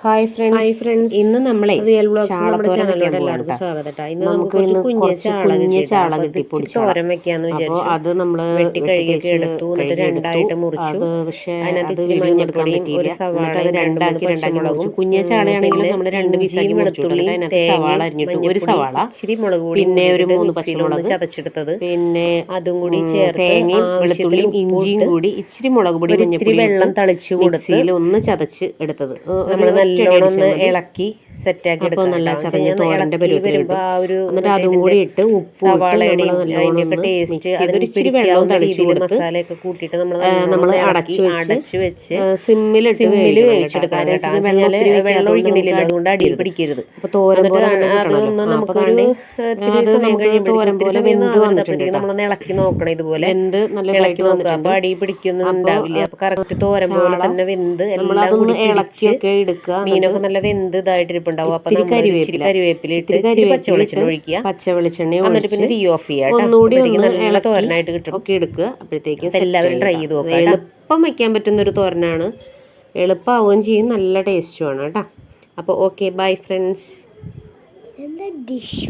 Hi friends hi friends ഇന്ന് നമ്മളെ real vlogs നമ്മുടെ ചാനലിലേക്ക് എല്ലാവർക്കും സ്വാഗതം. ഇന്ന് നമുക്ക് കുറച്ച് കുഞ്ഞ ചാള കുഞ്ഞ. ചാള കിട്ടി. തോരൻ വെക്കാന്ന് വിചാരിച്ചു. അത് നമ്മൾ വെട്ടി കഴുകി എടുത്തു. എന്നിട്ട് രണ്ടായിട്ട് മുറിച്ചു. അതിനകത്ത് അത് ഇച്ചിരി പറ്റിയില്ല. ഒരു സവാള രണ്ട് രണ്ടാക്കി രണ്ടാക്കി കുഞ്ഞ ചാളയാണെങ്കിലും പിന്നെ നമ്മൾ രണ്ട് മുറിച്ചു വെളുത്തുള്ളിയും സവാള അരിഞ്ഞിട്ടു. ഒരു സവാള. ഇച്ചിരി മുളക് കൂടി പിന്നെ ഒരു മൂന്ന് പച്ചമുളക്. ചതച്ചെടുത്തത്. പിന്നെ അതും കൂടി ചേർത്ത് തേങ്ങയും വെളുത്തുള്ളിയും ഇഞ്ചിയും കൂടി ഇച്ചിരി മുളക് പൊടി ഇത്തിരി വെള്ളം തളിച്ചു കൊടുത്ത് മിക്സിയിൽ ഒന്ന് ചതച്ച് എടുത്തത്. നമ്മൾ നല്ലോണം ഒന്ന് ഇളക്കി സെറ്റാക്കി ആക്കി എടുക്കാം നല്ല. ചതഞ്ഞ തോരന്റെ ഒരു എന്നിട്ട് അതും കൂടി ഇട്ട് ഉപ്പ് ടേസ്റ്റ് ഇച്ചിരി തളിച്ച് കൊടുത്ത് മസാലയൊക്കെ കൂട്ടിയിട്ട് നമ്മൾ അടച്ചു വെച്ച് അടച്ചു വെച്ച് സിമ്മിലിട്ട് സിമ്മിൽ വേവിച്ചെടുക്കണം വെള്ളം ഒഴിക്കണില്ലല്ലോ അതുകൊണ്ട് അടിയിൽ പിടിക്കരുത്. അപ്പോൾ തോരൻ അതൊന്ന് അപ്പോൾ നമുക്കൊരു ഇത്തിരി സമയം കഴിയുമ്പോഴത്തേക്കും നമ്മളൊന്ന് ഇളക്കി നോക്കണം ഇതുപോലെ. എന്ത് നല്ല ഇളക്കി നോക്കുക. വന്നിട്ടുണ്ട്. അപ്പൊ അടി പിടിക്കൊന്നും ഉണ്ടാവില്ല. അപ്പൊ കറക്റ്റ് തോരൻ പോലെ തന്നെ വെന്ത് എല്ലാം ഇളക്കിയൊക്കെ എടുക്കുക മീനൊക്കെ നല്ല വെന്ത് ഇതായിട്ടിരിപ്പുണ്ടാവും. അപ്പൊ കരിവേപ്പില. പച്ചവെളിച്ചെണ്ണ ഒഴിക്കുക. പച്ച എന്നിട്ട് പിന്നെ തീ ഓഫ് ചെയ്യാം കേട്ടോ. ഒന്നുകൂടി നല്ല തോരനായിട്ട് കിട്ടും. ഒക്കെ എടുക്കുക. അപ്പോഴത്തേക്കും എല്ലാവരും ട്രൈ ചെയ്ത് നോക്കാം കേട്ടോ. എളുപ്പം വയ്ക്കാൻ പറ്റുന്ന ഒരു തോരനാണ്. എളുപ്പമാവുകയും ചെയ്യും. നല്ല ടേസ്റ്റുമാണ് കേട്ടോ. അപ്പൊ ഓക്കെ ബൈ ഫ്രണ്ട്സ് എന്താ ഡിഷ്